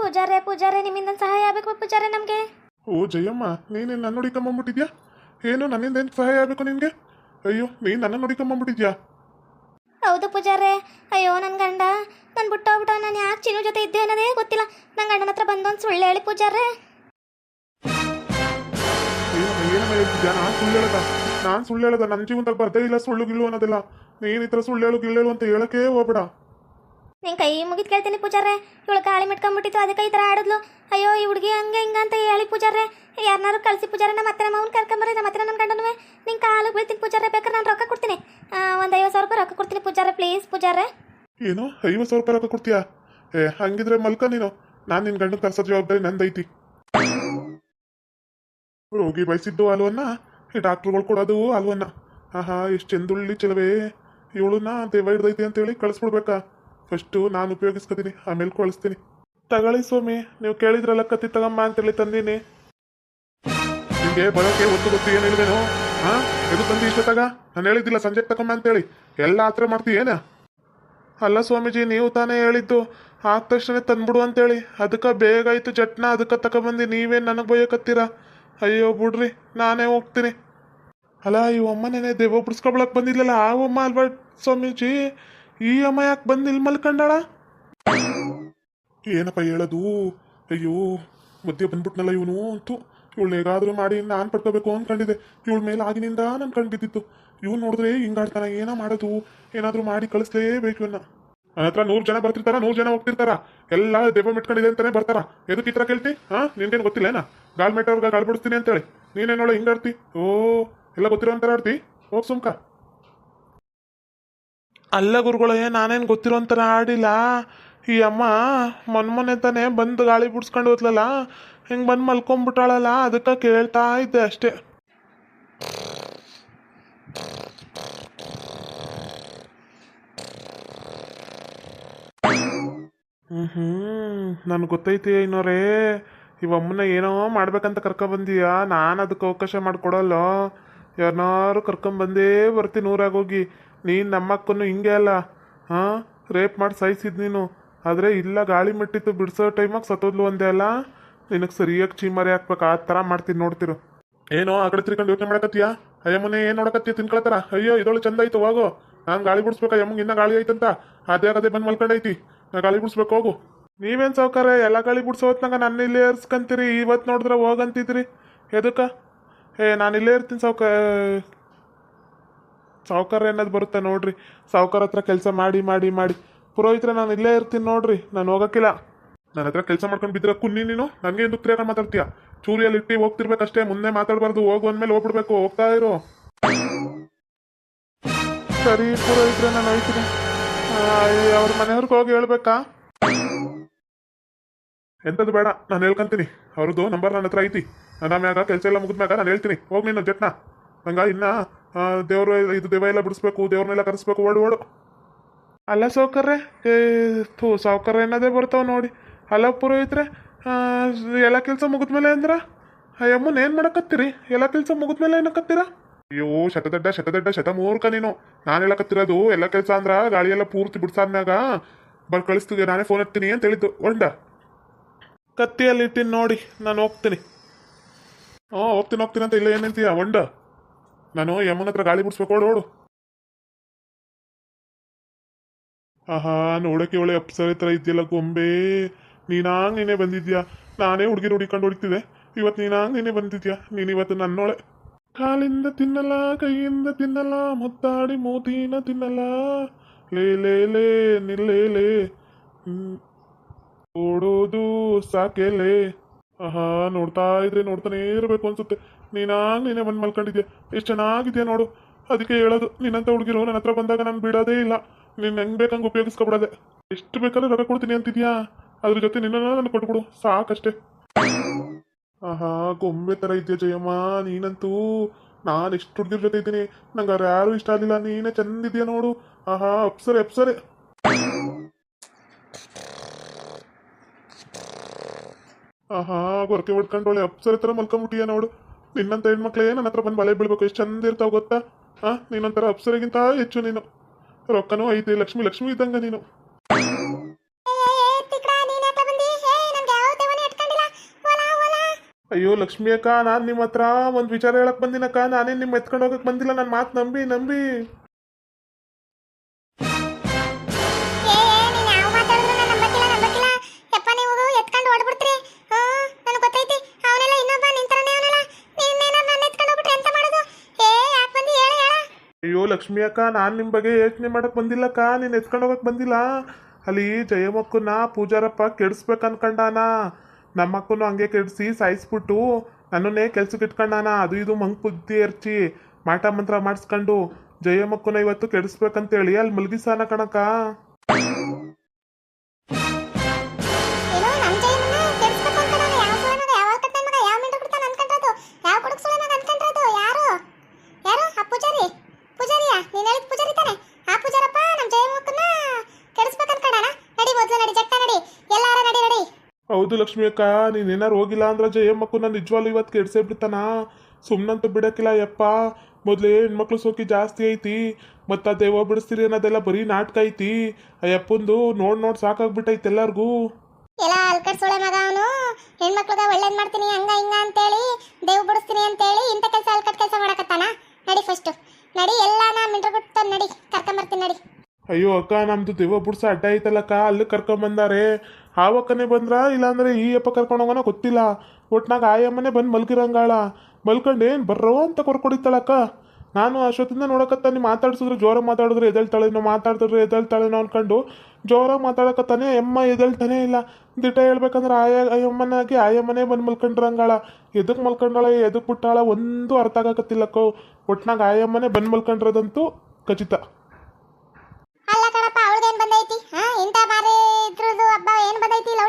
ಪೂಜಾರೆ ಪೂಜಾರೆ ನಿಮ್ಮಿಂದ ಸಹಾಯ ಆಗ್ಬೇಕು ಪೂಜಾರೆ ನಮಗೆ? ಓ ಜಯಮ್ಮ ನೀನು ನನ್ನ ನೋಡಿಕೊಂಬಂದ್ಬಿಟ್ಟಿದ್ಯಾ ಏನು ನನ್ನಿಂದ ಏನು ಸಹಾಯ ಆಗಬೇಕು ನಿನಗೆ? ಅಯ್ಯೋ ನೀನು ನನ್ನ ನೋಡಿಕೊಂಬಂದ್ಬಿಟ್ಟಿದ್ಯಾ ಹೌದು ಪೂಜಾರೆ. ಅಯ್ಯೋ ನನ್ನ ಗಂಡ. ನಾನು ಬಿಟ್ಟೋಗ್ಬಿಟ್ಟ ನಾನು ಯಾಕೆ ಚಿನ್ನು ಜೊತೆ ಇದ್ದೆ ಅನ್ನೋದೇ ಗೊತ್ತಿಲ್ಲ. ನನ್ನ ಗಂಡನ ಹತ್ರ ಬಂದೊಂದು ಸುಳ್ಳು ಹೇಳಿ ಪೂಜಾರೆ. ಏನಮ್ಮ ಏನಮ್ಮ ಹೇಳ್ತಿದ್ಯಾ? ನಾನು ಸುಳ್ಳು ಹೇಳದ? ನಾನು ಸುಳ್ಳು ಹೇಳದ? ನನ್ನ ಜೀವನದಾಗ ಬರ್ದೇ ಇಲ್ಲ ಸುಳ್ಳು ಗಿಳ್ಳು ಅನ್ನೋದಿಲ್ಲ. ನೀನು ಈ ಥರ ಸುಳ್ಳು ಹೇಳು ಗಿಳ್ಳು ಅಂತ ಹೇಳಕ್ಕೆ ಹೋಗ್ಬೇಡ. ನಿನ್ ಕೈ ಮುಗಿದ್ ಕೇಳ್ತೀನಿ ಪೂಜಾರ್ರೆ. ಇವಳು ಗಾಳಿ ಮಿಟ್ಕೊಂಡ್ಬಿಟ್ಟಿತ್ತು ಅದಕ್ಕೆ ಈ ತರ ಆಡಿದ್ಲು. ಅಯ್ಯೋ, ಈ ಹುಡುಗಿ ಹಂಗೆ ಹಿಂಗ ಅಂತ ಹೇಳಿ ಪೂಜಾರ್ರೆ. ಯಾರನ್ನಾರು ಕಳಿಸಿ ಪೂಜಾರೆ ನಮ್ಮ ಮತ್ತೆ ನಮ್ಮ ಅವ್ನು ನಮ್ಮ ಮತ್ತೆ ನನ್ನ ಗಂಡನುವೆ ನಿನ್ ಕಾಲು ಬೀಳ್ತೀನಿ ಪೂಜಾರೆ ಬೇಕಾದ್ರೆ ನಾನು ರೊಕ್ಕ ಕೊಡ್ತೀನಿ. ಒಂದು ಐವತ್ತು ಸಾವಿರ ರೂಪಾಯಿ ರೊಕ್ಕ ಕೊಡ್ತೀನಿ ಪೂಜಾರ ಪ್ಲೀಸ್ ಪೂಜಾರೆ ಏನು? ಐವತ್ತು ಸಾವಿರ ರೂಪಾಯಿ ರೊಕ್ಕ ಕೊಡ್ತೀಯಾ? ಏ, ಹಂಗಿದ್ರೆ ಮಲ್ಕ ನೀನು. ನಾನು ನಿನ್ನ ಗಂಡನ ಕರ್ಸೋ ಜವಾಬ್ದಾರಿ ನಂದೈತಿ ರೋಗಿ ಬಯಸಿದ್ದು ಅಲ್ವನ್ನ ಈ ಡಾಕ್ಟ್ರುಗಳು ಕೊಡೋದು ಅಲ್ವನ್ನ ಆಹಾ, ಎಷ್ಟು ಚೆಂದುಳ್ಳಿ ಚೆಲವೇ. ಇವಳನ್ನ ದೆವ್ವ ಹಿಡ್ದೈತಿ ಅಂತೇಳಿ ಕಳಿಸ್ಬಿಡ್ಬೇಕಾ? ಫಸ್ಟು ನಾನು ಉಪಯೋಗಿಸ್ಕೊತೀನಿ, ಆಮೇಲೆ ಕಳಿಸ್ತೀನಿ. ತಗೊಳ್ಳಿ ಸ್ವಾಮಿ, ನೀವು ಕೇಳಿದ್ರಲ್ಲ ಕತ್ತಿ ತಗಮ್ಮ ಅಂತೇಳಿ ತಂದೀನಿ. ನಿಮಗೆ ಬರೋಕೆ ಒತ್ತು ಗೊತ್ತು ಏನು ಇಲ್ವೇನೋ ಹಾ? ಎದು ಇಷ್ಟ ತಗ? ನಾನು ಹೇಳಿದ್ದಿಲ್ಲ, ಸಂಜೆ ತಗೊಂಬ ಅಂತೇಳಿ. ಎಲ್ಲ ಹತ್ರ ಮಾಡ್ತೀಯೇನ ಅಲ್ಲ ಸ್ವಾಮೀಜಿ, ನೀವು ತಾನೇ ಹೇಳಿದ್ದು. ಆದ ತಕ್ಷಣ ತಂದ್ಬಿಡು ಅಂತೇಳಿ. ಅದಕ್ಕೆ ಬೇಗ ಆಯ್ತು ಜಟ್ನ, ಅದಕ್ಕೆ ತಗೊಂಬಂದು ನೀವೇನು ನನಗೆ ಬೈಯಕತ್ತೀರಾ ಅಯ್ಯೋ ಬಿಡ್ರಿ, ನಾನೇ ಹೋಗ್ತೀನಿ. ಅಲ್ಲ ಈ ಅಮ್ಮನೇನೆ ದೇವ ಬಿಡಿಸ್ಕೊಳಕ್ ಬಂದಿಲ್ಲಲ್ಲ ಆ ಅಮ್ಮ ಅಲ್ವಾ ಸ್ವಾಮೀಜಿ? ಈ ಅಮ್ಮ ಯಾಕೆ ಬಂದು ಇಲ್ಲಿ ಮಲ್ಕೊಂಡಾಳ? ಏನಪ್ಪ ಹೇಳೋದು? ಅಯ್ಯೋ, ಮಧ್ಯೆ ಬಂದ್ಬಿಟ್ನಲ್ಲ ಇವನು ಅಂತೂ. ಇವಳು ಹೇಗಾದ್ರೂ ಮಾಡಿ ನಾನು ಪಡ್ಕೋಬೇಕು ಅಂದ್ಕೊಂಡಿದ್ದೆ ಇವಳ ಮೇಲೆ ಆಗಿನಿಂದ ನನ್ನ ಕಣ್ ಬಿದ್ದಿತ್ತು. ಇವ್ನು ನೋಡಿದ್ರೆ ಹಿಂಗಾಡ್ತಾನ ಏನೋ ಮಾಡೋದು? ಏನಾದರೂ ಮಾಡಿ ಕಳಿಸ್ಲೇಬೇಕು ಇವನ್ನ ನನ್ನ ಹತ್ರ ನೂರು ಜನ ಬರ್ತಿರ್ತಾರ, ನೂರು ಜನ ಹೋಗ್ತಿರ್ತಾರ. ಎಲ್ಲ ದೆವ್ವ ಮಿಟ್ಕೊಂಡಿದೆ ಅಂತಾನೆ ಬರ್ತಾರ. ಎದಕ್ಕೆ ಈ ಥರ ಕೇಳ್ತಿ? ಹಾ ನಿನ್ಗೇನು ಗಾಳ್ಮೆಟ್ ಅವ್ರಿಗೆ ಗಾಳ್ಬಿಡ್ತೀನಿ ಅಂತೇಳಿ. ನೀನೇನೋಳ ಹಿಂಗಾಡ್ತಿ ಓ, ಎಲ್ಲ ಗೊತ್ತಿರೋ ಅಂತಾರ ಆಡ್ತಿ? ಹೋಗ್ ಸುಮ್ಕ. ಅಲ್ಲ ಗುರುಗಳೇ, ನಾನೇನು ಗೊತ್ತಿರೋ ಅಂತಾರ ಆಡಿಲ್ಲ. ಈ ಅಮ್ಮ ಮೊನ್ನೆ ತಾನೇ ಬಂದು ಗಾಳಿ ಬಿಡ್ಸ್ಕೊಂಡು ಹೋದ್ಲಲ್ಲ, ಹಿಂಗೆ ಬಂದು ಮಲ್ಕೊಂಬಿಟ್ಟಾಳಲ್ಲ, ಅದಕ್ಕೆ ಕೇಳ್ತಾ ಇದ್ದೆ ಅಷ್ಟೇ. ಹ್ಞೂ ಹ್ಞೂ ನನಗೆ ಗೊತ್ತೈತಿ ಇನ್ನೋರೇ ಇವಮ್ಮನ ಏನೋ ಮಾಡ್ಬೇಕಂತ ಕರ್ಕೊಬಂದೀಯಾ? ನಾನು ಅದಕ್ಕೆ ಅವಕಾಶ ಮಾಡಿಕೊಡಲ್ಲ? ಯಾರನ್ನಾರು ಕರ್ಕೊಂಬಂದೇ ಬರ್ತೀನಿ ಊರಾಗೋಗಿ ನೀನು ನಮ್ಮಕ್ಕನ್ನು ಹಿಂಗೆ ಅಲ್ಲ ಹಾಂ? ರೇಪ್ ಮಾಡಿ ಸಾಯಿಸಿದ್ ನೀನು. ಆದರೆ ಇಲ್ಲ ಗಾಳಿ ಮೆಟ್ಟಿತ್ತು ಬಿಡಿಸೋ ಟೈಮಾಗ ಸತ್ತೋದ್ಲು ಒಂದೇ ಅಲ್ಲ? ನಿನಗೆ ಸರಿಯಾಗಿ ಚೀಮರಿ ಹಾಕ್ಬೇಕು ಆ ಥರ ಮಾಡ್ತೀನಿ ನೋಡ್ತಿರು. ಏನೋ ಆ ಕಡೆ ತಿರ್ಕೊಂಡು ಯೋಚನೆ ಮಾಡಕತ್ತೀಯಾ? ಅಯ್ಯಮ್ಮನೆ ಏನು ನೋಡಕತ್ತೀಯ ತಿನ್ಕೊಳತ್ತಾರ? ಅಯ್ಯೋ ಇದೊಳು ಚಂದ ಆಯ್ತು ಹೋಗೋ. ನಾನು ಗಾಳಿ ಬಿಡಿಸ್ಬೇಕು ಅಯ್ಯಮ್ಮಗೆ ಇನ್ನೂ ಗಾಳಿ ಐತಂತ ಅದೇ ಆಗದೆ ಬಂದು ಮಲ್ಕೊಂಡೈತಿ. ನಾ ಗಾಳಿ ಬಿಡಿಸ್ಬೇಕು ಹೋಗು. ನೀವೇನು ಸಾವ್ಕಾರ ಎಲ್ಲ ಗಾಳಿ ಬಿಡ್ಸೋ ಹೊತ್ನಾಗ ನನ್ನ ಇಲ್ಲೇ ಏರ್ಸ್ಕೊಂತೀರಿ ಇವತ್ತು ನೋಡಿದ್ರೆ ಹೋಗಂತಿದ್ರಿ. ಎದಕ್ಕೆ? ಏ ನಾನು ಇಲ್ಲೇ ಇರ್ತೀನಿ ಸಾವ್ಕ ಸಾವ್ಕಾರ ಅನ್ನೋದು ಬರುತ್ತೆ ನೋಡ್ರಿ. ಸಾಹುಕಾರ ಹತ್ರ ಕೆಲಸ ಮಾಡಿ ಮಾಡಿ ಮಾಡಿ. ಪುರೋಹಿತ್ರ, ನಾನು ಇಲ್ಲೇ ಇರ್ತೀನಿ ನೋಡ್ರಿ. ನಾನು ಹೋಗಕ್ಕಿಲ್ಲ. ನನ್ನ ಹತ್ರ ಕೆಲಸ ಮಾಡ್ಕೊಂಡು ಬಿದ್ದರೆ ಕುನ್ನಿ ನೀನು? ನನಗೆ ಎಂದು ಕ್ರಿಯಾರ ಮಾತಾಡ್ತೀಯ? ಚೂರಿಯಲ್ಲಿ ಇಟ್ಟು ಹೋಗ್ತಿರ್ಬೇಕಷ್ಟೇ. ಮುಂದೆ ಮಾತಾಡಬಾರ್ದು. ಹೋಗು ಅಂದ್ಮೇಲೆ ಹೋಗ್ಬಿಡ್ಬೇಕು. ಹೋಗ್ತಾ ಇರು. ಸರಿ ಪುರೋಹಿತ್ರ, ನಾನು ಹೋಯ್ತೀನಿ. ಅವ್ರ ಮನೆಯವ್ರಿಗೆ ಹೋಗಿ ಹೇಳ್ಬೇಕಾ? ಎಂಥದ್ದು ಬೇಡ. ನಾನು ಹೇಳ್ಕೊಂತೀನಿ. ಅವ್ರದ್ದು ನಂಬರ್ ನನ್ನ ಹತ್ರ ಐತಿ. ನಾನು ಆಮ್ಯಾಗ ಕೆಲಸ ಎಲ್ಲ ಮುಗಿದ್ಮ್ಯಾಗ ನಾನು ಹೇಳ್ತೀನಿ. ಹೋಗಿ ನೀನು, ಜಟ್ನ. ನಂಗೆ ಇನ್ನ ದೇವರು ಇದು ದೇವ ಎಲ್ಲ ಬಿಡಿಸ್ಬೇಕು ದೇವ್ರನ್ನೆಲ್ಲ ಕರೆಸ್ಬೇಕು ಓಡು ಓಡು. ಅಲ್ಲ ಸೌಕರ್ಯ ಏ ಥೂ ಸೌಕರ್ಯ ಅನ್ನೋದೇ ಬರ್ತಾವೆ ನೋಡಿ. ಅಲ್ಲ ಪುರೋಹಿತ್ರೆ ಆ, ಎಲ್ಲ ಕೆಲಸ ಮುಗಿದ್ಮೇಲೆ ಅಂದ್ರೆ? ಅಯ್ಯಮ್ಮನ ಏನು ಮಾಡಕತ್ತೀರಿ? ಎಲ್ಲ ಕೆಲಸ ಮುಗಿದ್ಮೇಲೆ ಏನಕ್ಕತ್ತೀರ ಅಯ್ಯೋ ಶತದಡ್ಡ ಶತದಡ್ಡ ಶತಮೂರ್ಖ ನೀನು. ನಾನು ಹೇಳಕತ್ತಿರೋದು ಎಲ್ಲ ಕೆಲಸ ಅಂದ್ರೆ? ಗಾಳಿ ಎಲ್ಲ ಪೂರ್ತಿ ಬಿಡ್ಸಾದ್ಮ್ಯಾಗ? ಬರ್ ಕಳಿಸ್ತೀವಿ ನಾನೇ ಫೋನ್ ಹತ್ತೀನಿ ಅಂತ ಹೇಳಿದ್ದು. ಒಂಡ. ಕತ್ತಿಯಲ್ಲಿ ಇಟ್ಟಿನಿ ನೋಡಿ ನಾನು ಹೋಗ್ತೀನಿ. ಹ್ಞೂ ಹೋಗ್ತೀನಿ ಹೋಗ್ತೀನಿ ಅಂತ ಇಲ್ಲ ಏನಂತೀಯ ಒಂಡ. ನಾನು ಯಮ್ಮನ ಹತ್ರ ಗಾಳಿ ಬಿಡಿಸ್ಬೇಕು ಓಡು ಓಡು ಆಹಾ, ನೋಡಕ್ಕೆ ಒಳ್ಳೆ ಅಪ್ಸರ ಹತ್ರ ಇದೆಯಲ್ಲ ಗೊಂಬೆ. ನೀನಾಂಗ್ ನೀನೇ ಬಂದಿದ್ಯಾ? ನಾನೇ ಹುಡುಗಿ ಹುಡುಕೊಂಡು ಹೊಡಿತಿದ್ದೆ. ಇವತ್ತು ನೀನಾಂಗ್ ನಿನ್ನೆ ಬಂದಿದ್ಯಾ? ನೀನು ಇವತ್ತು ನನ್ನೋಳೆ. ಕಾಲಿಂದ ತಿನ್ನಲ್ಲ, ಕೈಯಿಂದ ತಿನ್ನಲ್ಲ, ಮುತ್ತಾಡಿ ಮೋತಿನ ತಿನ್ನಲ್ಲ. ಲೇ ಲೇ ಲೇ, ನಿಲ್ಲೇ, ಲೇ. ಓಡೋದು ಸಾಕೆ ಲೇ. ಆಹಾ, ನೋಡ್ತಾ ಇದ್ರೆ ನೋಡ್ತಾನೆ ಇರಬೇಕು ಅನ್ಸುತ್ತೆ. ನೀನಾಗ್ ನೀನೇ ಬಂದು ಮಲ್ಕೊಂಡಿದ್ಯಾ? ಎಷ್ಟು ಚೆನ್ನಾಗಿದ್ಯಾ ನೋಡು. ಅದಕ್ಕೆ ಹೇಳೋದು, ನಿನ್ನಂತ ಹುಡುಗಿರು ನನ್ನ ಹತ್ರ ಬಂದಾಗ ನಾನು ಬಿಡೋದೇ ಇಲ್ಲ. ನೀನು ಹೆಂಗ್ ಬೇಕಂಗೆ ಉಪಯೋಗಿಸ್ಕೊಬಿಡೋದೆ. ಎಷ್ಟು ಬೇಕಾದ್ರೂ ರೊಕ್ಕ ಕೊಡ್ತೀನಿ ಅಂತಿದ್ಯಾ? ಅದ್ರ ಜೊತೆ ನಿನ್ನ ನಾನು ಕೊಟ್ಬಿಡು, ಸಾಕಷ್ಟೇ. ಆಹಾ, ಗೊಂಬೆ ಥರ ಇದೆಯಾ ಜಯಮ್ಮ, ನೀನಂತೂ. ನಾನು ಎಷ್ಟು ಹುಡುಗಿರ ಜೊತೆ ಇದ್ದೀನಿ. ನಂಗೆ ಅವ್ರು ಯಾರು ಇಷ್ಟ ಆಗಲಿಲ್ಲ. ನೀನೇ ಚೆಂದಿದ್ಯಾ ನೋಡು. ಆಹಾ, ಅಪ್ಸರೆ ಅಪ್ಸರೆ. ಆಹಾ, ಗೊರಕೆ ಒಳ್ಳೆ ಅಪ್ಸರೆ ಥರ ಮಲ್ಕೊಂಬಿಟ್ಟಿಯಾ ನೋಡು. ನಿನ್ನಂಥ ಹೆಣ್ಮಕ್ಳು ನನ್ನ ಹತ್ರ ಬಂದು ಬಳೆ ಬೀಳ್ಬೇಕು ಎಷ್ಟು ಚಂದ ಇರ್ತಾವ ಗೊತ್ತಾ ಹಾಂ ನೀನಂತರ ಅಪ್ಸರಿಗಿಂತ ಹೆಚ್ಚು ನೀನು ರೊಕ್ಕನೂ ಐತಿ ಲಕ್ಷ್ಮಿ ಲಕ್ಷ್ಮಿ ಇದ್ದಂಗ ನೀನು ಅಯ್ಯೋ ಲಕ್ಷ್ಮಿ ಅಕ್ಕ ನಾನು ನಿಮ್ಮ ಹತ್ರ ಒಂದು ವಿಚಾರ ಹೇಳಕ್ ಬಂದಿನಕ್ಕ ನಾನೇನು ನಿಮ್ಮ ಎತ್ಕೊಂಡು ಹೋಗಕ್ ಬಂದಿಲ್ಲ ನನ್ನ ಮಾತು ನಂಬಿ ನಂಬಿ ಲಕ್ಷ್ಮಿ ಅಕ್ಕ, ನಾನು ನಿಮ್ಮ ಬಗ್ಗೆ ಯೋಚನೆ ಮಾಡಕ್ಕೆ ಬಂದಿಲ್ಲಕ್ಕ, ನೀನು ಎತ್ಕೊಂಡು ಹೋಗಕ್ಕೆ ಬಂದಿಲ್ಲ. ಅಲ್ಲಿ ಜಯಮಕ್ಕನ ಪೂಜಾರಪ್ಪ ಕೆಡಿಸ್ಬೇಕು ಅನ್ಕಂಡಾನ ನಮ್ಮಕ್ಕನು ಹಂಗೆ ಕೆಡಿಸಿ ಸಾಯಿಸ್ಬಿಟ್ಟು ನನ್ನನ್ನೇ ಕೆಲ್ಸಕ್ಕೆ ಇಟ್ಕೊಂಡಾನ. ಅದು ಇದು ಮಂಗ್ ಬುದ್ಧಿ ಎರ್ಚಿ ಮಾಟ ಮಂತ್ರ ಮಾಡಿಸ್ಕೊಂಡು ಜಯಮಕ್ಕನ ಇವತ್ತು ಕೆಡಿಸ್ಬೇಕಂತೇಳಿ ಅಲ್ಲಿ ಮುಲ್ಗಿಸಾನ ಕಣಕ್ಕ. ಹೌದು ಲಕ್ಷ್ಮಿ ಅಕ್ಕ ನೀನೇನಾರು ಹೋಗಿಲ್ಲ ಅಂದ್ರೆ ಜಯಮ್ಮಕ್ಕನ ನಿಜವಾಗ್ಲೂ ಇವತ್ತು ಕೆಡ್ಸೇ ಬಿಡ್ತಾನ? ಸುಮ್ಮನಂತೂ ಬಿಡಕ್ಕಿಲ್ಲ ಯಪ್ಪ. ಮೊದಲೇ ಹೆಣ್ಮಕ್ಳು ಸೋಕಿ ಜಾಸ್ತಿ ಐತಿ. ಮತ್ತು ಆ ದೆವ್ವ ಬಿಡಿಸ್ತೀರಿ ಅನ್ನೋದೆಲ್ಲ ಬರೀ ನಾಟಕ ಐತಿ. ಆ ಯಪ್ಪಂದು ನೋಡ್ ನೋಡ್ ಸಾಕಾಗ್ಬಿಟ್ಟೈತೆ ಎಲ್ಲಾರ್ಗೂ. ಎಲ್ಲ ಅಲ್ಕಡ್ಸೋಳೆ ಮಗ ಅವನು. ಹೆಣ್ಮಕ್ಳಿಗೆ ಒಳ್ಳೇದ್ ಮಾಡ್ತೀನಿ, ಹಂಗ ಹಿಂಗ ಅಂತೇಳಿ ದೇವ್ ಬಿಡಿಸ್ತೀನಿ ಅಂತೇಳಿ ಇಂಥ ಕೆಲಸ ಅಲ್ಕಟ್ ಕೆಲಸ ಮಾಡಕತ್ತಾನ? ನಡಿ ಫಸ್ಟ್ ನಡಿ ಎಲ್ಲಾನ ಮಿಂಡ್ರ ಬಿಟ್ಟು ನಡಿ ಕರ್ಕೊಂಬರ್ತೀನಿ ನಡಿ ಅಯ್ಯೋ ಅಕ್ಕ, ನಮ್ದು ದೇವ ಬುಡ್ಸ ಅಡ್ಡ ಐತಲ್ಲಕ್ಕ ಅಲ್ಲಿ ಕರ್ಕೊಂಬಂದಾರೆ ಅಕ್ಕನೇ ಬಂದ್ರ? ಇಲ್ಲಾಂದ್ರೆ ಈ ಅಪ್ಪ ಕರ್ಕೊಂಡು ಹೋಗೋಣ ಗೊತ್ತಿಲ್ಲ. ಒಟ್ನಾಗ ಆಯಮ್ಮನೆ ಬಂದು ಮಲ್ಕಿರಂಗಾಳ ಮಲ್ಕೊಂಡು ಏನು ಬರ್ರೋ ಅಂತ ಕೊಡ್ಕೊಡಿತಾಳಕ್ಕ ನಾನು ಅಷ್ಟೊತ್ತಿಂದ ನೋಡಕತ್ತ ನೀ ಮಾತಾಡ್ಸಿದ್ರೆ ಜೋರಾಗಿ ಮಾತಾಡಿದ್ರೆ ಎದ್ದೇಳ್ತಾಳೇನೋ ಮಾತಾಡಿದ್ರೆ ಎದ್ದೇಳ್ತಾಳೇನೋ ಅನ್ಕೊಂಡು ಜೋರಾಗಿ ಮಾತಾಡಕತ್ತಾನೆ. ಎಮ್ಮ ಎದ್ದೇಳ್ತಾನೆ ಇಲ್ಲ. ದಿಟ ಹೇಳ್ಬೇಕಂದ್ರೆ ಆಯಾ ಅಯ್ಯಮ್ಮನಾಗಿ ಆಯಮ್ಮನೆ ಬಂದು ಮಲ್ಕೊಂಡ್ರಂಗಾಳ. ಎದಕ್ಕೆ ಮಲ್ಕೊಂಡಾಳ ಎದಕ್ಕೆ ಬಿಟ್ಟಾಳ ಒಂದು ಅರ್ಥ ಆಗಕತ್ತಿಲ್ಲಕ್ಕೋ ಒಟ್ನಾಗ ಆಯಮ್ಮನೆ ಬಂದು ಮಲ್ಕೊಂಡ್ರದಂತೂ ಖಚಿತ.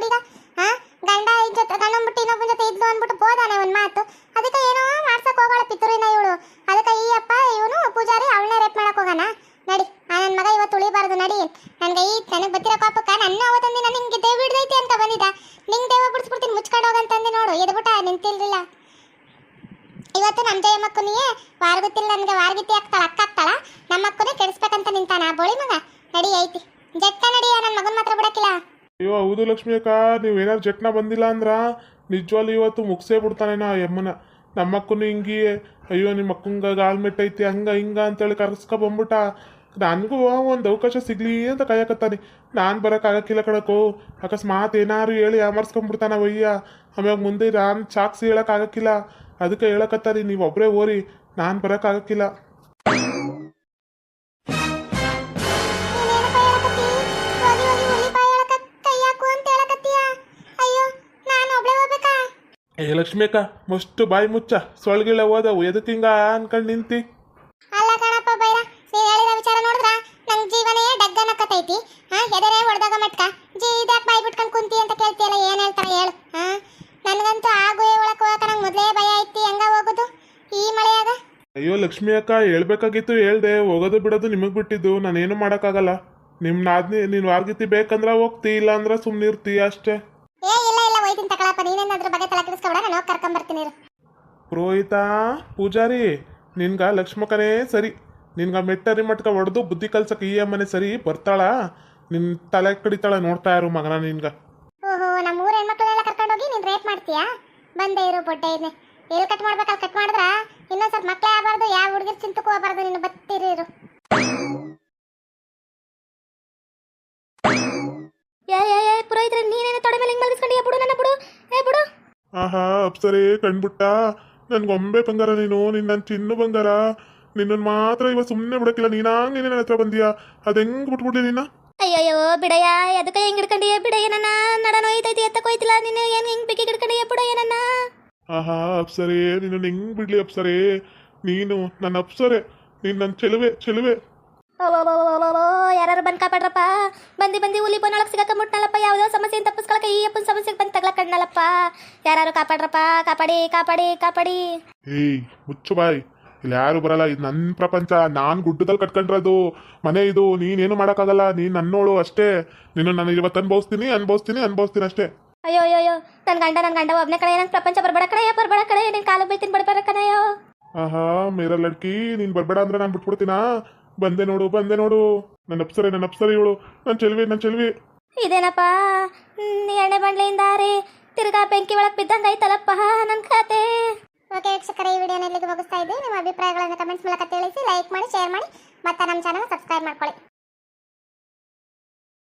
ಲೌಡಿಗ ಹಾ ಗಂಡ ಇದ್ ಜೊತೆ ಗಂಡನ್ ಬಿಟ್ಟು ಇನ್ನೊಬ್ಬನ ಜೊತೆ ಇದ್ಲು ಅಂದ್ಬಿಟ್ಟು ಬೋದಾನೆ ಒಂದ್ ಮಾತು. ಅದಕ್ಕೆ ಏನೋ ಮಾಡ್ಸಕ್ ಹೋಗೋಳ ಪಿತೂರಿನ ಇವಳು. ಅದಕ್ಕೆ ಈ ಅಪ್ಪ, ಇವನು ಪೂಜಾರಿ, ಅವಳನ್ನ ರೇಪ್ ಮಾಡಕ್ ಹೋಗಣ ನಡಿ, ಆ ನನ್ನ ಮಗ ಇವತ್ತು ಉಳಿಬಾರ್ದು ನಡಿ. ನನ್ಗೆ ಈ ನನಗೆ ಬತ್ತಿರೋ ಕಾಪಕ್ಕ ನನ್ನ ಅವತ್ತೊಂದಿನ ನಿಂಗೆ ದೇವ್ ಹಿಡ್ದೈತಿ ಅಂತ ಬಂದಿದ್ದ. ನಿಂಗೆ ದೇವ ಬಿಡಿಸ್ಬಿಡ್ತೀನಿ ಮುಚ್ಕೊಂಡು ಹೋಗಂತಂದು ನೋಡು. ಎದ್ಬಿಟ್ಟ ನಿಂತಿಲ್ರಿಲ್ಲ ಇವತ್ತು ನಮ್ಮ ಜಯಮ್ಮಕ್ಕನಿಗೆ ವಾರಗುತ್ತಿಲ್ಲ ನನಗೆ ವಾರಗಿತ್ತಿ ಆಗ್ತಾಳ ಅಕ್ಕ ಹಾಕ್ತಾಳ. ನಮ್ಮ ಅಕ್ಕನೇ ಕೆಡಿಸ್ಬೇಕಂತ ನಿಂತಾನ ಬೋಳಿ ಮಗ? ನಡಿ, ಐತಿ. ಜಟ್ಟ ನಡಿಯ ನನ್ನ ಮಗನ್ ಮಾತ್ರ ಬಿಡಕ್ಕಿಲ್ಲ. ಅಯ್ಯೋ ಹೌದು ಲಕ್ಷ್ಮಿ ಅಕ್ಕ ನೀವೇನಾದ್ರು ಜಟ್ನ ಬಂದಿಲ್ಲ ಅಂದ್ರ ನಿಜವಾಗ್ಲೂ ಇವತ್ತು ಮುಗಿಸೇ ಬಿಡ್ತಾನೇನೋ ಆ ಯಮ್ಮನ. ನಮ್ಮಕ್ಕನು ಹಿಂಗಿ, ಅಯ್ಯೋ ನಿಮ್ಮ ಅಕ್ಕಂಗ ಗಾಲ್ ಮೆಟ್ಟೈತಿ, ಹಂಗ ಹಿಂಗ ಅಂತೇಳಿ ಕರ್ಸ್ಕೊ ಬಂದ್ಬಿಟ್ಟ. ನನಗೂ ಒಂದು ಅವಕಾಶ ಸಿಗ್ಲಿ ಅಂತ ಕಾಯಕತ್ತಾನೆ. ನಾನು ಬರೋಕ್ಕಾಗಕ್ಕಿಲ್ಲ ಕಣಕ್ಕೋ. ಅಕಸ್ಮಾತ್ ಏನಾರು ಹೇಳಿ ಯಾಮರ್ಸ್ಕೊಂಡ್ಬಿಡ್ತಾನ ವಯ್ಯ. ಆಮ್ಯಾಗ ಮುಂದೆ ನಾನು ಚಾಕ್ಸಿ ಹೇಳಕ್ಕಾಗಕ್ಕಿಲ್ಲ ಅದಕ್ಕೆ ಹೇಳಕತ್ತಾರಿ ನೀವು ಒಬ್ಬರೇ ಓರಿ ನಾನು ಬರೋಕ್ಕಾಗಕ್ಕಿಲ್ಲ ಏ ಲಕ್ಷ್ಮೇಕ ಮಸ್ತು ಬಾಯಿ ಮುಚ್ಚ. ಸೊಳ್ಗಿಳೆ ಓದವು ಎದಕ್ಕೆ ಹಿಂಗ ಅನ್ಕೊಂಡು ನಿಂತಿ. ಅಲ್ಲ ಕಣಪ್ಪ ಬೈರ ನೀ ಹೇಳಿದ ವಿಚಾರ ನೋಡಿದ್ರ ನಂಗ್ ಜೀವನೇ ಡಗ್ಗನಕ್ಕತೈತಿ ಹಾ ಎದರೇ ಹೊಡೆದಾಗ ಮಟ್ಕ. ಜೀ ಇದ್ಯಾಕ್ ಬಾಯಿ ಬಿಟ್ಕೊಂಡು ಕುಂತಿ ಅಂತ ಕೇಳ್ತಿಯಲ್ಲ ಏನ್ ಹೇಳ್ತಾರೆ ಹೇಳು. ಹಾ ನನಗಂತೂ ಆ ಗುಹೆ ಒಳಕ್ ಹೋಗಕ ನಂಗೆ ಮೊದಲೇ ಭಯ ಐತಿ ಹೆಂಗ ಹೋಗೋದು? ಈ ಮಳೆಯಾಗ? ಅಯ್ಯೋ ಲಕ್ಷ್ಮಿ ಅಕ್ಕ ಹೇಳ್ಬೇಕಾಗಿತ್ತು ಹೇಳ್ದೆ. ಹೋಗೋದು ಬಿಡೋದು ನಿಮಗೆ ಬಿಟ್ಟಿದ್ದು. ನಾನೇನು ಮಾಡೋಕ್ಕಾಗಲ್ಲ. ನಿಮ್ಮ ನಾದ್ನಿ ನೀನು ವಾರ್ಗಿತಿ ಬೇಕಂದ್ರೆ ಹೋಗ್ತಿ ಇಲ್ಲ ಅಂದ್ರೆ ಸುಮ್ಮನೆ ಇರ್ತಿ ಅಷ್ಟೇ. ಏ ಇಲ್ಲ ನೀನೇನಾದ್ರು ಬಗ್ಗೆ ತಲೆ ಕೆಡಿಸ್ಕೊಬೇಡ ನಾನು ಕರ್ಕೊಂಡ್ ಬರ್ತೀನಿ ಇರು. ಪುರೋಹಿತ ಪೂಜಾರಿ ನಿನ್ಗ ಲಕ್ಷ್ಮಕನೇ ಸರಿ. ನಿನ್ಗ ಮೆಟ್ಟರಿ ಮಟ್ಕ ಹೊಡೆದು ಬುದ್ಧಿ ಕಲ್ಸಕ್ಕೆ ಈ ಅಮ್ಮನೆ ಸರಿ ಬರ್ತಾಳ? ನಿನ್ ತಲೆ ಕಡಿತಾಳ ನೋಡ್ತಾ ಇರು ಮಗನ ನಿನ್ಗ. ಓಹೋ ನಮ್ಮ ಊರ ಹೆಣ್ಮಕ್ಳನ್ನೆಲ್ಲ ಕರ್ಕೊಂಡು ಹೋಗಿ ನೀನ್ ರೇಪ್ ಮಾಡ್ತೀಯಾ? ಬಂದೆ ಇರು ಬೊಡ್ಡೆ ಇದ್ನೆ. ಎಲ್ಲಿ ಕಟ್ ಮಾಡ್ಬೇಕಲ್ಲಿ ಕಟ್ ಮಾಡಿದ್ರ? ಇನ್ನೊಂದ್ ಸ್ವಲ್ಪ ಮಕ್ಳೇ ಆಗಬಾರ್ದು ಯಾವ ಹುಡುಗಿರ್ ಚಿಂತಕ್ಕೂ ನಿನ್ನ ನೀನು ಬತ್ತಿರಿ ಇರು. ಏ ಏ ಏ ಪುರೋಹಿತ್ರ ನೀನೇನು ತೊಡೆ ಮೇಲೆ ಹಿಂಗ್ ಮಲಗಿಸ್ಕೊಂಡಿಯ ಬಿಡು ನನ್ನ ಬಿಡು ಏ ಬಿಡು ಆಹಾ ಅಪ್ಸರೇ ಕಣ್ಬಿಟ್ಟ. ನನ್ ಗೊಂಬೆ ಬಂಗಾರ ನೀನು ನಿನ್ನ ನನ್ನ ಚಿನ್ನು ಬಂಗಾರ. ನಿನ್ನನ್ ಮಾತ್ರ ಇವಾಗ ಸುಮ್ಮನೆ ಬಿಡಕ್ಕಿಲ್ಲ ನೀನಾಗ ನೀನೇ ನನ್ನ ಹತ್ರ ಬಂದಿಯಾ? ಅದು ಹೆಂಗೆ ಬಿಟ್ಬಿಡ್ಲಿ ನಿನ್ನ ಅಯ್ಯಯ್ಯೋ ಬಿಡಯ್ಯ ಅದಕ್ಕೆ ಹೆಂಗ್ ಹಿಡ್ಕೊಂಡಿಯ? ಬಿಡಯ್ಯ ನನ್ನ ನಡ ನೋಯ್ತೈತಿ ಎತ್ತಕ್ಕೆ ಹೋಯ್ತಿಲ್ಲ. ನೀನು ಏನ್ ಹೆಂಗ್ ಬಿಕ್ಕಿ ಹಿಡ್ಕೊಂಡಿಯ? ಬಿಡಯ್ಯ ನನ್ನ. ಆಹಾ ಅಪ್ಸರೇ ನಿನ್ನ ಹೆಂಗ್ ಬಿಡ್ಲಿ ಅಪ್ಸರೇ? ನೀನು ನನ್ನ ಅಪ್ಸರೆ ನೀನ್ ನನ್ನ ಚೆಲುವೆ ಚೆಲುವೆ. ಯಾರು ಬಂದ್ ಕಾಪಾಡ್ರಪ್ಪ. ಬಂದಿ ಬಂದಿ ಹುಲಿ ಬನ್ನೊಳಗೆ ಸಿಗಕ್ಕೆ ಮುಟ್ನಲ್ಲಪ್ಪ. ಯಾವುದೋ ಸಮಸ್ಯೆ ತಪ್ಪಿಸ್ಕೊಳಕ್ಕೆ ಈ ಅಪ್ಪನ ಸಮಸ್ಯೆಗೆ ಬಂದು ತಗ್ಲಕ್ ಕಣ್ಣಲ್ಲಪ್ಪ. ಯಾರು ಕಾಪಾಡ್ರಪ್ಪ. ಕಾಪಾಡಿ ಕಾಪಾಡಿ ಕಾಪಾಡಿ. ಏಯ್ ಮುಚ್ಚು ಬಾಯ್. ಇಲ್ಲಿ ಯಾರು ಬರಲ್ಲ. ಇದು ನನ್ನ ಪ್ರಪಂಚ. ನಾನು ಗುಡ್ಡದಲ್ಲಿ ಕಟ್ಕೊಂಡಿರೋದು. ಮನೆ ಇದು. ನೀನೇನು ಮಾಡೋಕ್ಕಾಗಲ್ಲ. ನೀನು ನನ್ನೋಳು ಅಷ್ಟೇ. ನೀನು ನಾನು ಇವತ್ತು ಅನ್ಭವಿಸ್ತೀನಿ ಅನ್ಭವಿಸ್ತೀನಿ ಅನ್ಭವಿಸ್ತೀನಿ ಅಷ್ಟೇ. ಅಯ್ಯೋ ಅಯ್ಯೋ ಅಯ್ಯೋ. ನನ್ನ ಗಂಡ ನನ್ನ ಗಂಡ ಒಬ್ಬನೇ ಕಡೆ ನಂಗೆ ಪ್ರಪಂಚ ಬರಬೇಡ ಕಡೆ ಯಾ ಬರಬೇಡ ಕಡೆ ನಿನ್ ಕಾಲು ಬೀಳ್ತೀನಿ ಬಡಬೇಡ ಕಣಯ್ಯೋ ಆಹಾ ಮೇರ ಲಡ್ಕಿ ನೀನು ಬರಬೇಡ ಅಂದ್ರೆ ನಾನು ಬಿಟ್ಬಿಡ್ತೀನಾ? ಬಂದೆ ನೋಡು ಬಂದೆ ನೋಡು. ನನ್ನ ಅಪ್ಸರೆ ನನ್ನ ಅಪ್ಸರೆ ಇವಳು. ನನ್ನ ಚೆಲ್ವಿ ನನ್ನ ಚೆಲ್ವಿ. ಇದೇನಪ್ಪ? ಎಣ್ಣೆ ಬಂಡ್ಲೆಯಿಂದ ರೀ ತಿರ್ಗಾ ಬೆಂಕಿ ಒಳಗೆ ಬಿದ್ದಂಗೆ ಐತಲ್ಲಪ್ಪ ನನ್ನ ಖಾತೆ. ಓಕೆ ವೀಕ್ಷಕರೇ ಈ ವಿಡಿಯೋನ ಇಲ್ಲಿಗೆ ಮುಗಿಸ್ತಾ ಇದ್ದೀವಿ ನಿಮ್ಮ ಅಭಿಪ್ರಾಯಗಳನ್ನು ಕಮೆಂಟ್ಸ್ ಮೂಲಕ ತಿಳಿಸಿ ಲೈಕ್ ಮಾಡಿ ಶೇರ್ ಮಾಡಿ ಮತ್ತೆ ನಮ್ಮ ಚಾನಲ್ ಸಬ್ಸ್ಕ್ರೈಬ್ ಮಾಡ್ಕೊಳ್ಳಿ.